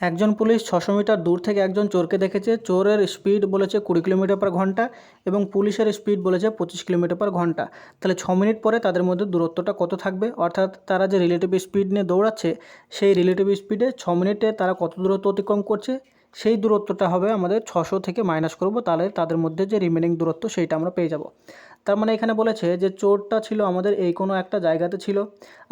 একজন পুলিশ ছশো মিটার দূর থেকে একজন চোরকে দেখেছে। চোরের স্পিড বলেছে কুড়ি কিলোমিটার পার ঘণ্টা এবং পুলিশের স্পিড বলেছে পঁচিশ কিলোমিটার পার ঘণ্টা। তাহলে ছ মিনিট পরে তাদের মধ্যে দূরত্বটা কত থাকবে? অর্থাৎ তারা যে রিলেটিভ স্পিড নিয়ে দৌড়াচ্ছে, সেই রিলেটিভ স্পিডে ছ মিনিটে তারা কত দূরত্ব অতিক্রম করছে? সেই দূরত্বটা হবে আমাদের ছশো থেকে মাইনাস করব। তাহলে তাদের মধ্যে যে রিমেনিং দূরত্ব, সেইটা আমরা পেয়ে যাব। তার মানে এখানে বলেছে যে চোরটা ছিল আমাদের এই কোনো একটা জায়গাতে ছিল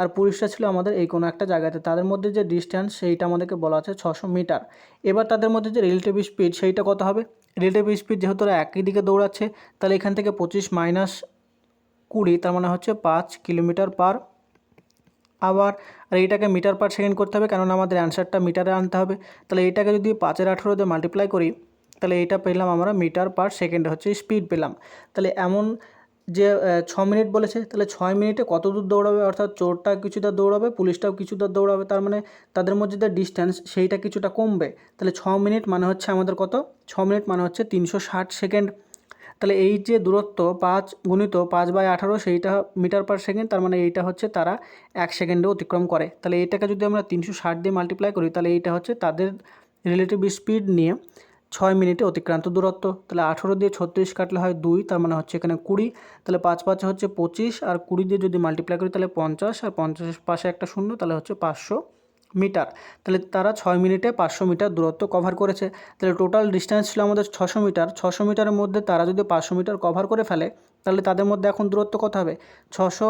আর পুলিশটা ছিল আমাদের এই কোনো একটা জায়গাতে। তাদের মধ্যে যে ডিস্ট্যান্স সেইটা আমাদেরকে বলা আছে ছশো মিটার। এবার তাদের মধ্যে যে রিলেটিভ স্পিড সেইটা কত হবে? রিলেটিভ স্পিড যেহেতু ওরা একই দিকে দৌড়াচ্ছে, তাহলে এখান থেকে পঁচিশ মাইনাস কুড়ি, তার মানে হচ্ছে পাঁচ কিলোমিটার পার আবার আর এইটাকে মিটার পার সেকেন্ড করতে হবে, কেননা আমাদের অ্যান্সারটা মিটারে আনতে হবে। তাহলে এইটাকে যদি পাঁচের আঠেরো দিয়ে মাল্টিপ্লাই করি, তাহলে এইটা পেলাম আমরা মিটার পার সেকেন্ড হচ্ছে স্পিড পেলাম। তাহলে এমন যে ছ মিনিট বলেছে, তাহলে ছয় মিনিটে কত দূর দৌড়াবে? অর্থাৎ চোরটা কিছুটা দৌড়াবে, পুলিশটাও কিছুটা দৌড়াবে, তার মানে তাদের মধ্যে যে ডিস্ট্যান্স সেইটা কিছুটা কমবে। তাহলে ছ মিনিট মানে হচ্ছে আমাদের কত? ছ মিনিট মানে হচ্ছে তিনশো ষাট সেকেন্ড। তাহলে এই যে দূরত্ব, পাঁচ গুণিত পাঁচ বাই আঠারো, সেইটা মিটার পার সেকেন্ড, তার মানে এইটা হচ্ছে তারা এক সেকেন্ডে অতিক্রম করে। তাহলে এইটাকে যদি আমরা তিনশো ষাট দিয়ে মাল্টিপ্লাই করি, তাহলে এইটা হচ্ছে তাদের রিলেটিভ স্পিড নিয়ে ছয় মিনিটে অতিক্রান্ত দূরত্ব। তাহলে আঠেরো দিয়ে ছত্রিশ কাটলে হয় দুই, তার মানে হচ্ছে এখানে কুড়ি। তাহলে পাঁচ পাঁচে হচ্ছে পঁচিশ, আর কুড়ি দিয়ে যদি মাল্টিপ্লাই করি তাহলে পঞ্চাশ, আর পঞ্চাশের পাশে একটা শূন্য, তাহলে হচ্ছে পাঁচশো মিটার। তাহলে তারা ছয় মিনিটে পাঁচশো মিটার দূরত্ব কভার করেছে। তাহলে টোটাল ডিস্ট্যান্স ছিল আমাদের ছশো মিটার। ছশো মিটারের মধ্যে তারা যদি পাঁচশো মিটার কভার করে ফেলে, তাহলে তাদের মধ্যে এখন দূরত্ব কত হবে? ছশো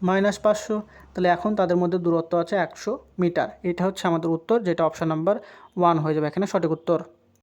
মাইনাস পাঁচশো। তাহলে এখন তাদের মধ্যে দূরত্ব আছে একশো মিটার। এটা হচ্ছে আমাদের উত্তর, যেটা অপশান নাম্বার ওয়ান হয়ে যাবে এখানে সঠিক উত্তর।